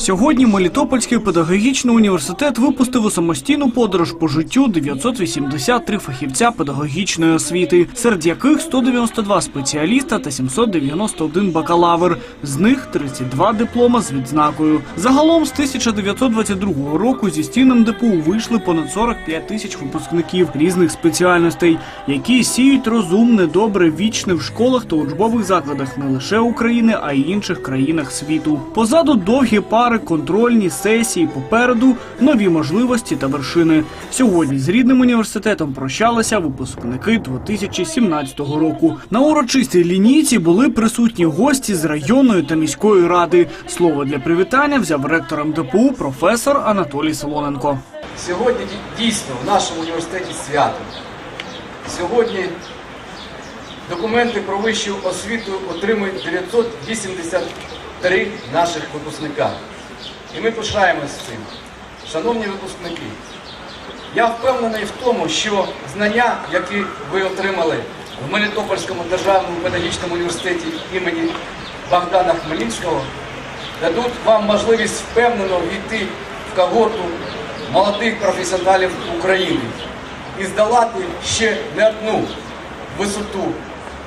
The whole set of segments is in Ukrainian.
Сьогодні Мелітопольський педагогічний університет випустив у самостійну подорож по життю 983 фахівця педагогічної освіти, серед яких 192 спеціаліста та 791 бакалавр. З них 32 диплома з відзнакою. Загалом з 1922 року зі стінам ДПУ вийшли понад 45 тисяч випускників різних спеціальностей, які сіють розумне, добре, вічне в школах та учбових закладах не лише України, а й інших країнах світу. Позаду довгі пари, контрольні сесії, попереду нові можливості та вершини. Сьогодні з рідним університетом прощалися випускники 2017 року. На урочистій лінійці були присутні гості з районної та міської ради. Слово для привітання взяв ректор МДПУ професор Анатолій Солоненко. Сьогодні дійсно в нашому університеті свято. Сьогодні документи про вищу освіту отримують 983 наших випускника. І ми пишаємось цим. Шановні випускники, я впевнений в тому, що знання, які ви отримали в Мелітопольському державному педагогічному університеті імені Богдана Хмельницького, дадуть вам можливість впевнено війти в когорту молодих професіоналів України і здолати ще не одну висоту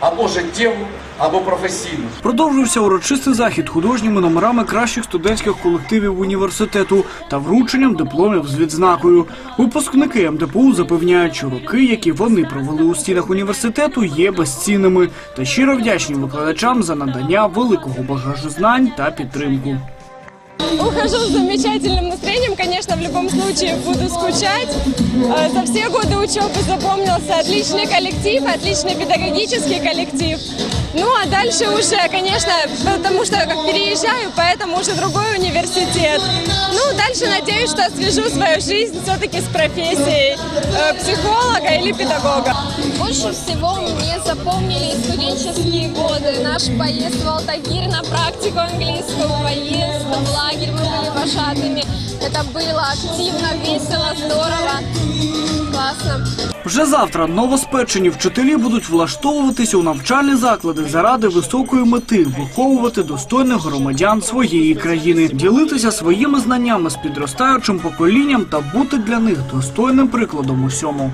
або життєву, або професійну. Продовжився урочистий захід художніми номерами кращих студентських колективів університету та врученням дипломів з відзнакою. Випускники МДПУ запевняють, що роки, які вони провели у стінах університету, є безцінними та щиро вдячні викладачам за надання великого багажу знань та підтримку. Ухожу с замечательным настроением, конечно, в любом случае буду скучать. Э, За все годы учебы запомнился отличный коллектив, отличный педагогический коллектив. Ну а дальше уже, конечно, потому что как переезжаю, поэтому уже другой университет. Ну, дальше надеюсь, что свяжу свою жизнь все-таки с профессией э, психолога или педагога. Больше всего мне запомнили студенческие годы. Наш поезд в Алтагир на практику английского, поезд в лагерь, мы были вожатыми. Это было активно, весело, здорово, классно. Вже завтра новоспечені вчителі будуть влаштовуватися у навчальні заклади заради високої мети виховувати достойних громадян своєї країни, ділитися своїми знаннями з підростаючим поколінням та бути для них достойним прикладом усьому.